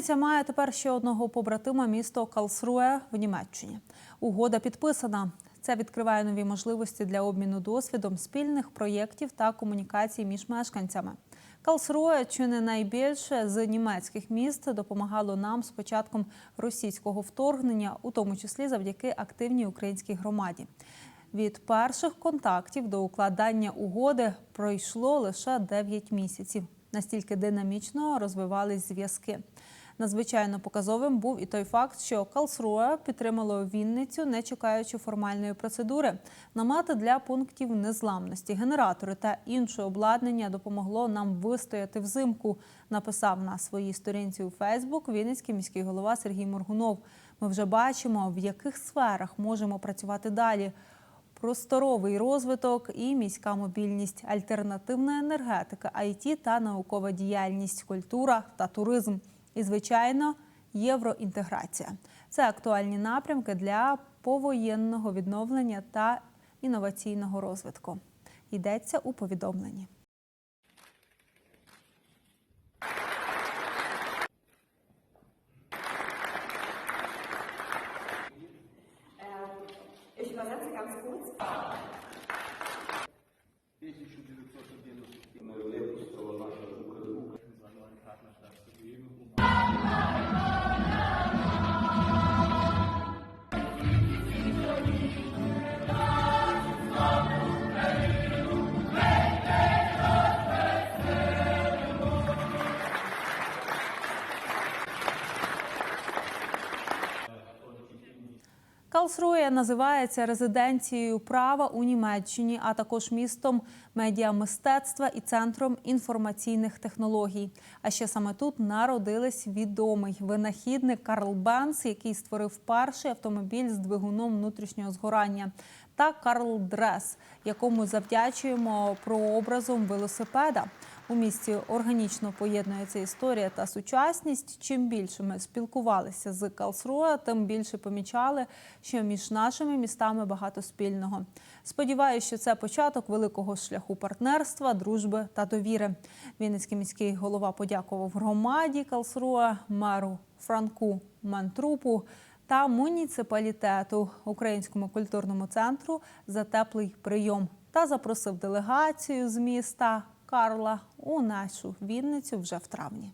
Вінниця має тепер ще одного побратима місто Калсруе в Німеччині. Угода підписана. Це відкриває нові можливості для обміну досвідом спільних проєктів та комунікацій між мешканцями. Калсруе, чи не найбільше з німецьких міст, допомагало нам з початком російського вторгнення, у тому числі завдяки активній українській громаді. Від перших контактів до укладання угоди пройшло лише 9 місяців. Настільки динамічно розвивались зв'язки. Надзвичайно показовим був і той факт, що Калсруе підтримало Вінницю, не чекаючи формальної процедури. Намети для пунктів незламності, генератори та інше обладнання допомогло нам вистояти взимку. Написав на своїй сторінці у Фейсбук Вінницький міський голова Сергій Моргунов. Ми вже бачимо, в яких сферах можемо працювати далі. Просторовий розвиток і міська мобільність, альтернативна енергетика, IT та наукова діяльність, культура та туризм. І, звичайно, євроінтеграція. Це актуальні напрямки для повоєнного відновлення та інноваційного розвитку. Йдеться у повідомленні. Ich übersetze ganz kurz. Калсрує називається резиденцією права у Німеччині, а також містом медіамистецтва і центром інформаційних технологій. А ще саме тут народились відомий винахідник Карл Бенц, який створив перший автомобіль з двигуном внутрішнього згорання, та Карл Дрес, якому завдячуємо прообразом велосипеда. У місті органічно поєднується історія та сучасність. Чим більше ми спілкувалися з Калсруе, тим більше помічали, що між нашими містами багато спільного. Сподіваюся, що це початок великого шляху партнерства, дружби та довіри. Вінницький міський голова подякував громаді Калсруе, меру Франку Мантрупу та муніципалітету Українському культурному центру за теплий прийом та запросив делегацію з міста Карла у нашу Вінницю вже в травні.